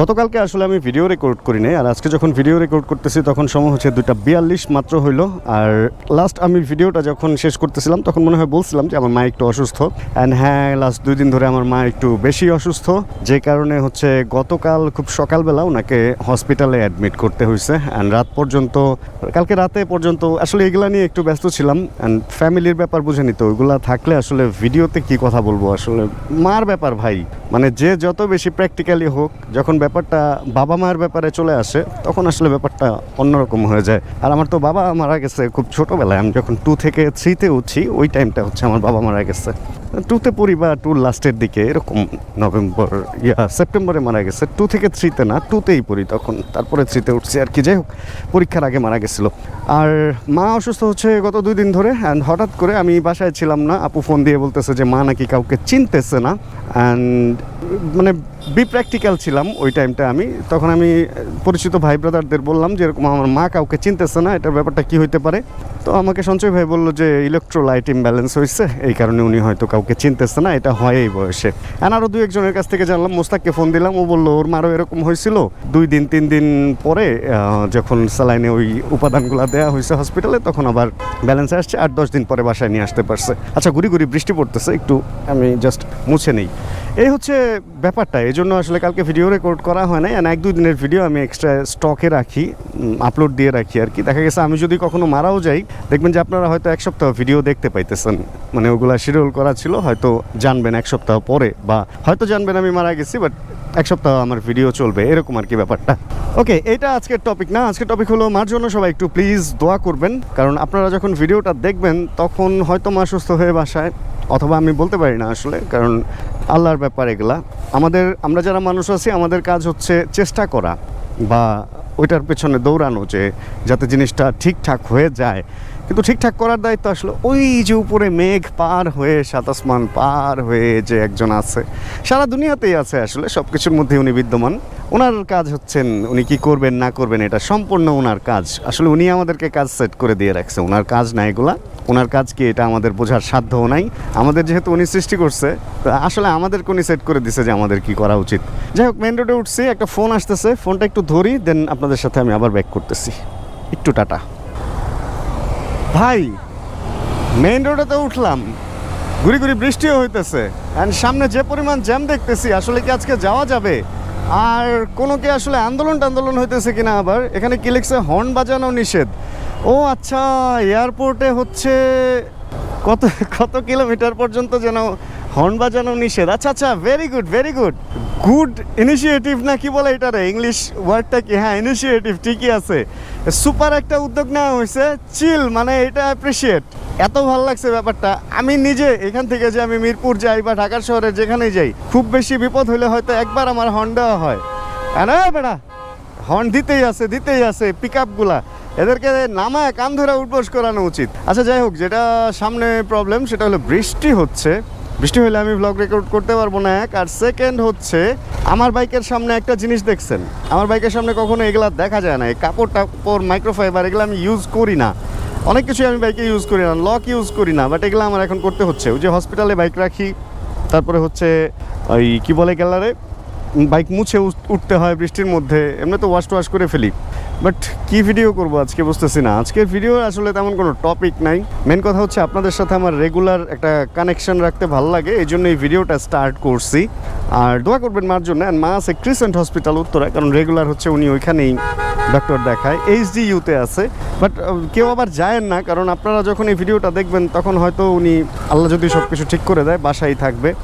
গতকালকে আসলে আমি ভিডিও রেকর্ড করি নাই, আর আজকে যখন ভিডিও রেকর্ড করতেছি তখন সময় হচ্ছে দুইটা বিয়াল্লিশ মাত্র হইল। আর লাস্ট আমি ভিডিওটা যখন শেষ করতেছিলাম, তখন মনে হয় বলছিলাম যে আমার মা একটু অসুস্থ। অ্যান্ড হ্যাঁ লাস্ট দুই দিন ধরে আমার মা একটু বেশি অসুস্থ, যে কারণে হচ্ছে গতকাল খুব সকালবেলা ওনাকে হসপিটালে অ্যাডমিট করতে হয়েছে অ্যান্ড রাত পর্যন্ত, কালকে রাতে পর্যন্ত আসলে এগুলা নিয়ে একটু ব্যস্ত ছিলাম। অ্যান্ড ফ্যামিলির ব্যাপার বুঝে নিত, ওইগুলা থাকলে আসলে ভিডিওতে কি কথা বলব? আসলে মার ব্যাপার ভাই। মানে যে যত বেশি প্র্যাকটিক্যালি হোক, যখন ব্যাপারটা বাবা মায়ের ব্যাপারে চলে আসে, তখন আসলে ব্যাপারটা অন্যরকম হয়ে যায়। আর আমার তো বাবা মারা গেছে খুব ছোটোবেলায়। আমি যখন টু থেকে থ্রিতে উঠছি, ওই টাইমটা হচ্ছে আমার বাবা মারা গেছে। টুতে পড়ি বা টুর লাস্টের দিকে, এরকম নভেম্বর ইয়া সেপ্টেম্বরে মারা গেছে। টু থেকে থ্রিতে না টুতেই পড়ি তখন। তারপরে থ্রিতে উঠছি আর কি। যাই হোক, পরীক্ষার আগে মারা গেছিল। আর মা অসুস্থ হচ্ছে গত দুই দিন ধরে অ্যান্ড হঠাৎ করে আমি বাসায় ছিলাম না। আপু ফোন দিয়ে বলতেছে যে, মা নাকি কাউকে চিনতেছে না। অ্যান্ড মানে বি প্র্যাকটিক্যাল ছিলাম ওই টাইমটা আমি। তখন আমি পরিচিত ভাই ব্রাদারদের বললাম যে, এরকম আমার মা কাউকে চিনতেছে না, এটার ব্যাপারটা কি হইতে পারে? তো আমাকে সঞ্চয় ভাই বলল যে ইলেকট্রোলাইট ইমব্যালেন্স হয়েছে এই কারণে উনি হয়তো কাউকে চিনতেছে না, এটা হয় এই বয়সে আর আরও দু একজনের কাছ থেকে জানলাম, মোস্তাককে ফোন দিলাম, ও বলল, ওর মারও এরকম হয়েছিল। দুই দিন, তিন দিন পরে যখন স্যালাইনে ওই উপাদানগুলো দেওয়া হয়েছে হসপিটালে তখন আবার ব্যালেন্স আসছে আট দশ দিন পরে বাসায় নিয়ে আসতে পারছে। আচ্ছা ঘুরি ঘুরি বৃষ্টি পড়তেছে, একটু আমি জাস্ট মুছে নেই। এই হচ্ছে ব্যাপারটা, এই জন্য আসলে কালকে ভিডিও রেকর্ড করা হয় and এক দুই দিনের ভিডিও আমি এক্সট্রা স্টকে রাখি আপলোড দিয়ে রাখি আর কি। দেখা গেছে আমি যদি কখনো মারাও যাই, দেখবেন যে আপনারা হয়তো এক সপ্তাহ ভিডিও দেখতে পাইতেছেন। মানে ওগুলা শিডিউল করা ছিল, হয়তো জানবেন এক সপ্তাহ পরে, বা হয়তো জানবেন আমি মারা গেছি বাট এক সপ্তাহ আমার ভিডিও চলবে, এরকম আর কি ব্যাপারটা। ওকে এটা আজকের টপিক না, আজকের টপিক হলো মার জন্য সবাই একটু প্লিজ দোয়া করবেন, কারণ আপনারা যখন ভিডিওটা দেখবেন, তখন হয়তো মা সুস্থ হয়ে বাসায়, অথবা আমি বলতে পারি না আসলে, কারণ আল্লাহর ব্যাপার এগুলা। আমাদের, আমরা যারা মানুষ আছি, আমাদের কাজ হচ্ছে চেষ্টা করা বা ওইটার পেছনে দৌড়ানো যে যাতে জিনিসটা ঠিকঠাক হয়ে যায়। কিন্তু ঠিকঠাক করার দায়িত্ব আসলে। ওই যে উপরে মেঘ পার হয়ে সাতাসমান পার হয়ে যে একজন আছে, সারা দুনিয়াতেই আছে আসলে সব কিছুর মধ্যে উনি বিদ্যমান। ওনার কাজ হচ্ছেন, উনি কি করবেন, না করবেন, এটা সম্পূর্ণ ওনার কাজ। আসলে উনি আমাদেরকে কাজ সেট করে দিয়ে রাখছে। ওনার কাজ না এগুলা। ওনার কাজ কি এটা আমাদের বোঝার সাধ্যও নাই। আমাদের যেহেতু উনি সৃষ্টি করছে আসলে আমাদেরকে উনি সেট করে দিছে যে আমাদের কি করা উচিত। যাই হোক মেন রোডে উঠছি, একটা ফোন আসতেছে। ফোনটা একটু ধরি দেন আপনাদের সাথে আমি আবার ব্যাক করতেছি। একটু টাটা। ভাই মেইন রোডে তো উঠলাম। ঘুরি ঘুরি বৃষ্টিও হইতেছে। অ্যান্ড সামনে যে পরিমাণ জ্যাম দেখতেছি, আসলে কি আজকে যাওয়া যাবে? আর কোনো কি আসলে আন্দোলন টান্দোলন হইতেছে কিনা আবার? এখানে কি লিখছে, হর্ন বাজানো নিষেধ ও আচ্ছা এয়ারপোর্টে হচ্ছে কত কত কিলোমিটার পর্যন্ত যেন হর্ন বাজানো নিষেধ? আচ্ছা আচ্ছা very good very good good initiative না কি বলে এটারে? ইংলিশ ওয়ার্ডটা কি? হ্যাঁ ইনিশিয়েটিভ ঠিকই আছে। সুপার একটা উদ্যোগ নেওয়া হয়েছে, চিল মানে এটা অ্যাপ্রিসিয়েট এত ভালো লাগছে ব্যাপারটা। আমি নিজে এখান থেকে যে আমি মিরপুর যাই বা ঢাকার শহরে যেখানেই যাই, খুব বেশি বিপদ হলে হয়তো একবার আমার হর্ন দেওয়া হয় আরে বেড়া, হর্ন দিতেই আছে দিতেই আছে পিক আপগুলা এদেরকে নামায়, কান ধরে উঠবোস করানো উচিত। আচ্ছা যাই হোক, যেটা সামনে প্রবলেম সেটা হলো বৃষ্টি হচ্ছে। বৃষ্টি হলে আমি ব্লগ রেকর্ড করতে পারব না এক। আর সেকেন্ড হচ্ছে, আমার বাইকের সামনে একটা জিনিস দেখছেন। আমার বাইকের সামনে কখনো এগুলা দেখা যায় না। এই কাপড় টাপড় মাইক্রোফাইবার এগুলো আমি ইউজ করি না। অনেক কিছুই আমি বাইকে ইউজ করি না লক ইউজ করি না বাট এগুলো আমার এখন করতে হচ্ছে। ওই যে হসপিটালে বাইক রাখি, তারপরে হচ্ছে ওই কী বলে গেলারে? বাইক মুছে উঠ- উঠতে হয় বৃষ্টির মধ্যে, এমনি তো ওয়াশ ওয়াশ করে ফেলি। বাট কি ভিডিও করব আজকে বুঝতেছি না। আজকের ভিডিও আসলে তেমন কোনো টপিক নাই। মেন কথা হচ্ছে আপনাদের সাথে আমার রেগুলার একটা কানেকশন রাখতে ভালো লাগে, এই জন্য এই ভিডিওটা স্টার্ট করছি। আর দোয়া করবেন মার জন্য মা আছে ক্রিসেন্ট হসপিটাল উত্তরা, কারণ রেগুলার হচ্ছে উনি ওইখানেই ডক্টর দেখায় এইচডি ইউতে আছে। বাট কেউ আবার যায়েন না, কারণ আপনারা যখন এই ভিডিওটা দেখবেন, তখন হয়তো উনি আল্লাহ যদি সব কিছু ঠিক করে দেয়, বাসায় থাকবে,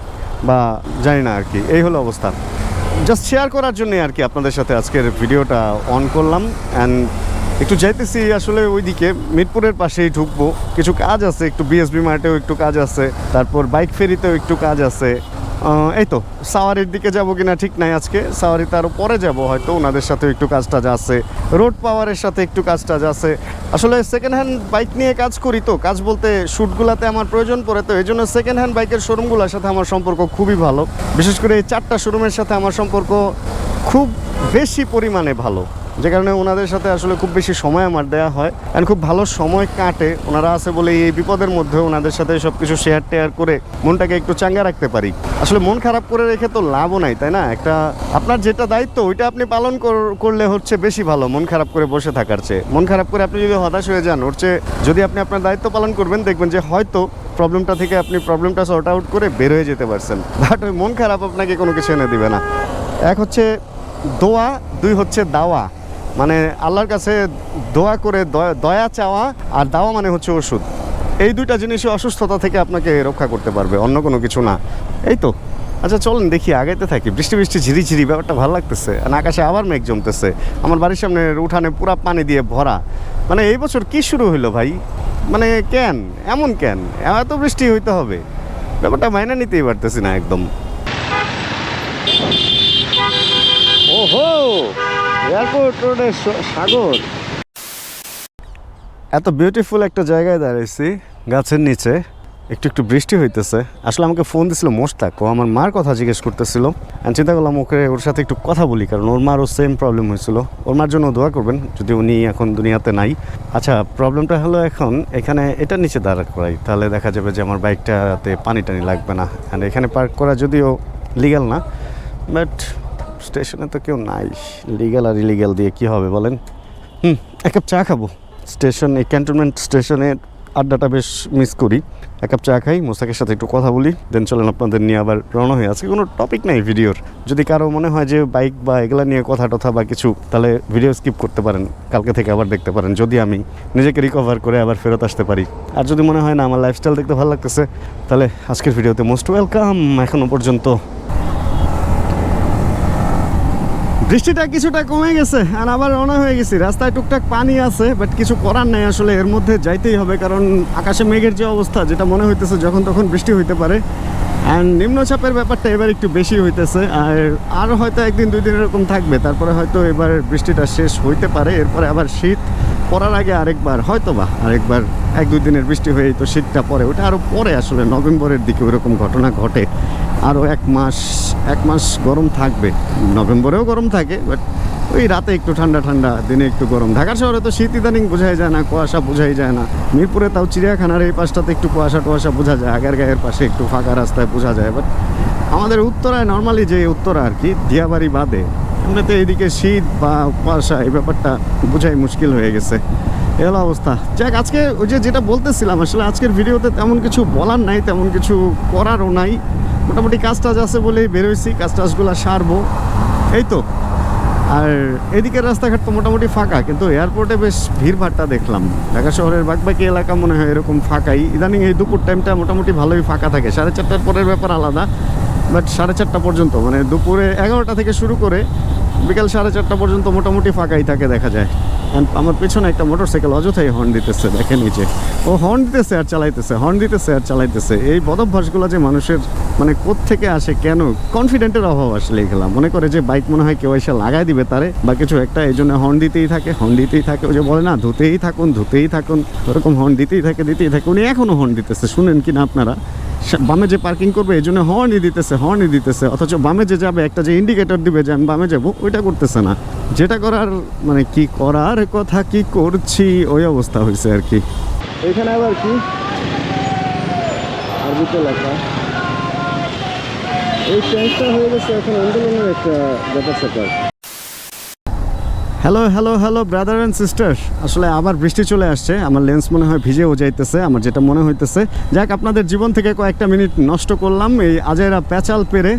বা জানি না আর কি। এই হলো অবস্থা। জাস্ট শেয়ার করার জন্য আর কি আপনাদের সাথে আজকের ভিডিওটা অন করলাম। অ্যান্ড একটু যাইতেছি আসলে ওইদিকে, মিরপুরের পাশেই ঢুকবো। কিছু কাজ আছে, একটু বিএসবি মার্টেও একটু কাজ আছে, তারপর বাইক ফেরিতেও একটু কাজ আছে। এই তো সাওয়ারির দিকে যাব কিনা ঠিক নাই আজকে। সাওয়ারিতে আরও পরে যাব, হয়তো ওনাদের সাথেও একটু কাজ টাজ আছে। রোড পাওয়ারের সাথে একটু কাজ টাজ আছে। আসলে সেকেন্ড হ্যান্ড বাইক নিয়ে কাজ করি তো, কাজ বলতে শ্যুটগুলোতে আমার প্রয়োজন পড়ে তো এই জন্য সেকেন্ড হ্যান্ড বাইকের শোরুমগুলোর সাথে আমার সম্পর্ক খুবই ভালো। বিশেষ করে এই চারটা শোরুমের সাথে আমার সম্পর্ক খুব বেশি পরিমাণে ভালো। যে কারণে ওনাদের সাথে আসলে খুব বেশি সময় আমার দেওয়া হয়। অ্যান্ড খুব ভালো সময় কাটে। ওনারা আছে বলে এই বিপদের মধ্যে ওনাদের সাথে সব কিছু শেয়ার টেয়ার করে মনটাকে একটু চাঙ্গা রাখতে পারি। আসলে মন খারাপ করে রেখে তো লাভও নাই, তাই না? একটা আপনার যেটা দায়িত্ব, ওইটা আপনি পালন কর- করলে হচ্ছে বেশি ভালো মন খারাপ করে বসে থাকার চেয়ে। মন খারাপ করে আপনি যদি হতাশ হয়ে যান, ওর চেয়ে যদি আপনি আপনার দায়িত্ব পালন করবেন, দেখবেন যে হয়তো প্রবলেমটা থেকে আপনি প্রবলেমটা সর্ট আউট করে বের হয়ে যেতে পারছেন। বাট ওই মন খারাপ আপনাকে কোনো কিছু এনে দিবে না। এক হচ্ছে দোয়া, দুই হচ্ছে দাওয়া। মানে আল্লাহর কাছে দোয়া করে, দয়া- চাওয়া আর দাওয়া মানে হচ্ছে ওষুধ। এই দুইটা জিনিসই অসুস্থতা থেকে আপনাকে রক্ষা করতে পারবে, অন্য কোনো কিছু না। এই তো। আচ্ছা চলেন দেখি, আগাইতে থাকি। বৃষ্টি বৃষ্টি, ঝিরি ঝিরি, ব্যাপারটা ভালো লাগতেছে। আর আকাশে আবার মেঘ জমতেছে। আমার বাড়ির সামনে উঠানে পুরা পানি দিয়ে ভরা। মানে এই বছর কি শুরু হইল ভাই? মানে কেন? এমন কেন? এত বৃষ্টি হইতে হবে। ব্যাপারটা মাইনে নিতেই পারতেছি না একদম। ওহো! এয়ারপোর্ট রোডের সাগর। এত বিউটিফুল একটা জায়গায় দাঁড়াইছি, গাছের নিচে। একটু একটু বৃষ্টি হইতেছে। আসলে আমাকে ফোন দিছিল মোস্তাক ও আমার মার কথা জিজ্ঞেস করতেছিল। আমি চিন্তা করলাম, ওকে, ওর সাথে একটু কথা বলি, কারণ ওর মারও সেম প্রবলেম হয়েছিল। ওর মার জন্য দোয়া করবেন, যদি উনি এখন দুনিয়াতে নাই। আচ্ছা প্রবলেমটা হলো এখন, এখানে এটা নিচে দাঁড়া করাই। তাহলে দেখা যাবে যে আমার বাইকটাতে পানি টানি লাগবে না। অ্যান্ড এখানে পার্ক করা যদিও লিগ্যাল না বাট স্টেশনে তো কেউ নাই। লিগ্যাল আর ইলিগ্যাল দিয়ে কি হবে বলেন? হুম, এক কাপ চা খাব। স্টেশন, এই ক্যান্টনমেন্ট স্টেশনে আড্ডাটা বেশ মিস করি। এক কাপ চা খাই, মোস্তাকের সাথে একটু কথা বলি দেন চলেন আপনাদের নিয়ে আবার রওনা হয়ে আজকে কোনো টপিক নাই ভিডিওর যদি কারও মনে হয় যে বাইক বা এগুলা নিয়ে কথা টথা বা কিছু, তাহলে ভিডিও স্কিপ করতে পারেন। কালকে থেকে আবার দেখতে পারেন। যদি আমি নিজেকে রিকভার করে আবার ফেরত আসতে পারি। আর যদি মনে হয় না, আমার লাইফস্টাইল দেখতে ভালো লাগতেছে, তাহলে আজকের ভিডিওতে মোস্ট ওয়েলকাম এখনও পর্যন্ত বৃষ্টিটা কিছুটা কমে গেছে আর আবার রওনা হয়ে গেছি। রাস্তায় টুকটাক পানি আছে বাট কিছু করার নেই আসলে। এর মধ্যে যাইতেই হবে, কারণ আকাশে মেঘের যে অবস্থা, যেটা মনে হইতেছে যখন তখন বৃষ্টি হইতে পারে। অ্যান্ড নিম্নচাপের ব্যাপারটা এবার একটু বেশি হইতেছে, আর আর হয়তো একদিন, দুই দিন এরকম থাকবে। তারপরে হয়তো এবার বৃষ্টিটা শেষ হইতে পারে, এরপরে আবার শীত পড়ার আগে আরেকবার হয়তো বা আরেকবার এক, দুই দিনের বৃষ্টি হয়েই তো শীতটা পরে ওটা আরও পরে আসলে নভেম্বরের দিকে ওরকম ঘটনা ঘটে। আরও এক মাস এক মাস গরম থাকবে। নভেম্বরেও গরম থাকে বাট ওই রাতে একটু ঠান্ডা ঠান্ডা, দিনে একটু গরম। ঢাকা শহরে তো শীত ইদানিং বোঝাই যায় না, কুয়াশা বোঝাই যায় না। মিরপুরে তাও চিড়িয়াখানার এই পাশটাতে একটু কুয়াশা টুয়াশা বোঝা যায়, আগের গায়ের পাশে একটু ফাঁকা রাস্তায় বোঝা যায় বাট আমাদের উত্তরায় নর্মালি যে উত্তরা আর কি, দিয়াবাড়ি বাদে, এমনিতে এইদিকে শীত বা কুয়াশা, এই ব্যাপারটা বোঝাই মুশকিল হয়ে গেছে। এ হলো অবস্থা। যাক, আজকে ওই যে যেটা বলতেছিলাম, আসলে আজকের ভিডিওতে তেমন কিছু বলার নাই, তেমন কিছু করারও নাই। মোটামুটি কাজ টাজ আছে বলেই বেরোইছি কাজ টাজগুলো সারবো। এই তো। আর এদিকের রাস্তাঘাট তো মোটামুটি ফাঁকা, কিন্তু এয়ারপোর্টে বেশ ভিড়ভাড়টা দেখলাম। ঢাকা শহরের বাকি এলাকা মনে হয় এরকম ফাঁকাই। ইদানিং এই দুপুর টাইমটা মোটামুটি ভালোই ফাঁকা থাকে। সাড়ে চারটার পরের ব্যাপার আলাদা বাট সাড়ে চারটা পর্যন্ত। মানে দুপুরে এগারোটা থেকে শুরু করে বিকাল সাড়ে চারটা পর্যন্ত মোটামুটি ফাঁকাই থাকে দেখা যায়। আমার পেছনে একটা মোটরসাইকেল অযথাই হর্ন দিতেছে, দেখেন নিচে ও হর্ন দিতেছে আর চালাইতেছে হর্ন দিতেছে আর চালাইতেছে। এই বদভ্যাসগুলো যে মানুষের মানে থেকে আসে কেন? কনফিডেন্টের অভাব আসলে এগুলা মনে করে যে বাইক মনে হয় কেউ এসে লাগাই দিবে তারে, বা কিছু একটা, এই জন্য হর্ন দিতেই থাকে হর্ন দিতেই থাকে। ওই যে বলে না, ধুতেই থাকুন ধুতেই থাকুন। ওরকম হর্ন দিতেই থাকে দিতেই থাকে। উনি এখনও হর্ন দিতেছে, শুনেন কি না আপনারা। বামে যে পার্কিং করবে, এই জন্য হর্নই দিতেছে হর্নই দিতেছে। অথচ বামে যে যাবে, একটা যে ইন্ডিকেটর দিবে যে আমি বামে যাব, ওইটা করতেছে না। যেটা করার মানে কি করার কথা, কি করছি, ওই অবস্থা হয়েছে আর কি। এখানে আবার কি? আরবিতে লেখা। এই চেঞ্জটা হয়ে গেছে এখন আন্দোলনের একটা ব্যাপার স্যাপার। Hello hello hello brother and sister আসলে আবার বৃষ্টি চলে আসছে, আমার লেন্স মনে হয় ভিজেও যাইতেছে, আমার যেটা মনে হইতেছে। যাক, আপনাদের জীবন থেকে কয়েকটা মিনিট নষ্ট করলাম এই আজেরা প্যাচাল পেরে।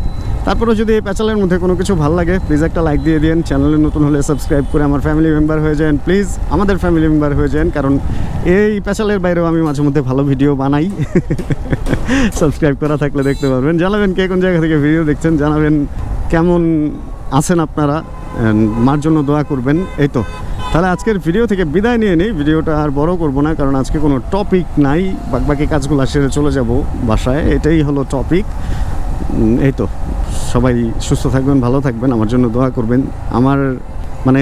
তারপরে যদি এই প্যাচালের মধ্যে কোনো কিছু ভালো লাগে প্লিজ একটা লাইক দিয়ে দিন চ্যানেলে নতুন হলে সাবস্ক্রাইব করে আমার ফ্যামিলি মেম্বার হয়ে যান। প্লিজ আমাদের ফ্যামিলি মেম্বার হয়ে যান, কারণ এই প্যাচালের বাইরেও আমি মাঝে মধ্যে ভালো ভিডিও বানাই। সাবস্ক্রাইব করা থাকলে দেখতে পারবেন। জানাবেন কে কোন জায়গা থেকে ভিডিও দেখছেন, জানাবেন কেমন আছেন আপনারা। মার জন্য দোয়া করবেন, এই তো। তাহলে আজকের ভিডিও থেকে বিদায় নিয়ে নিই। ভিডিওটা আর বড় করব না, কারণ আজকে কোনো টপিক নাই। বাকি কাজগুলো সেরে চলে যাব বাসায়। এটাই হলো টপিক এই তো। সবাই সুস্থ থাকবেন, ভালো থাকবেন। আমার জন্য দোয়া করবেন। আমার মানে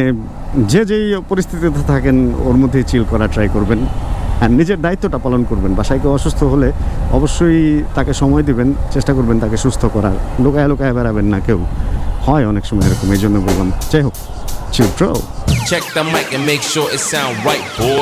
যে যেই পরিস্থিতিতে থাকেন, ওর মধ্যেই চিল করা ট্রাই করবেন। আর নিজের দায়িত্বটা পালন করবেন। বাসায় কেউ অসুস্থ হলে অবশ্যই তাকে সময় দিবেন, চেষ্টা করবেন তাকে সুস্থ করার। লুকায় লুকায় বেড়াবেন না কেউ। হয় অনেক সময় এরকম এই জন্য বললাম যাই হোক you Check the mic and make sure it sound right, boys.